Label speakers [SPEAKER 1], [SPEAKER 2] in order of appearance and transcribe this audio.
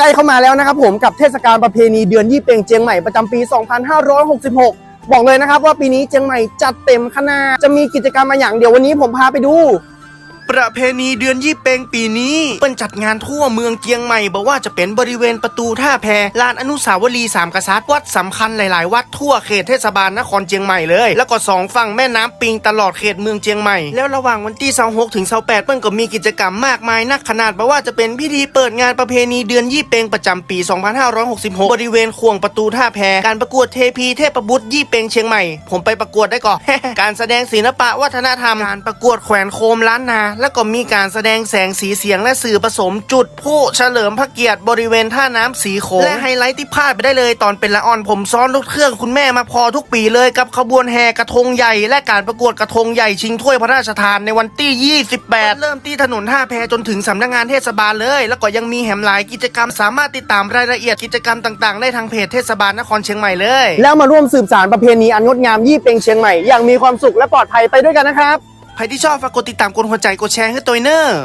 [SPEAKER 1] ใกล้เข้ามาแล้วนะครับผมกับเทศกาลประเพณีเดือนยี่เปงเจียงใหม่ประจำปี 2566 บอกเลยนะครับว่าปีนี้เจียงใหม่จัดเต็มขนาดจะมีกิจกรรมมาอย่างเดียววันนี้ผมพาไปดู
[SPEAKER 2] ประเพณีเดือนยี่เปงปีนี้เปิ้นจัดงานทั่วเมืองเจียงใหม่บอกว่าจะเป็นบริเวณประตูท่าแพลานอนุสาวรีย์สามกษัตริย์วัดสำคัญหลาย ๆ วัดทั่วเขตเทศบาลนครเจียงใหม่เลย แล้วก็สองฝั่งแม่น้ำปิงตลอดเขตเมืองเจียงใหม่แล้วระหว่างวันที่26ถึง28เปิ้นก็มีกิจกรรมมากมายนักขนาดบอกว่าจะเป็นพิธีเปิดงานประเพณีเดือนยี่เปงประจำปี 2566 บริเวณควงประตูท่าแพการประกวดเทพีเทพบุตรยี่เปงเชียงใหม่ ผมไปประกวดได้ก่อนการแสดงศิลปะวัฒนธรรมการประกวดแขวนโคมล้านนาแล้วก็มีการแสดงแสงสีเสียงและสื่อผสมจุดผู้เฉลิมพระเกียรติบริเวณท่าน้ำสีโขงและไฮไลท์ที่พลาดไปได้เลยตอนเป็นละออนผมซ้อนรถเครื่องคุณแม่มาพอทุกปีเลยกับขบวนแห่กระทงใหญ่ และการประกวดกระทงใหญ่ชิงถ้วยพระราชทานในวันที่ 28 เริ่มที่ถนนท่าแพจนถึงสำนักงานเทศบาลเลย แล้วก็ยังมีแหมหลายกิจกรรมสามารถติดตามรายละเอียดกิจกรรมต่างๆ ได้ทางเพจเทศบาลนครเชียงใหม่เลย
[SPEAKER 1] แล้วมาร่วมสืบสารประเพณีอันงดงามยี่เปงเชียงใหม่อย่างมีความสุขและปลอดภัยไปด้วยกันนะครับ
[SPEAKER 2] ใครที่ชอบฝากกดติดตามกดหัวใจกดแชร์ให้ตัวเนอร์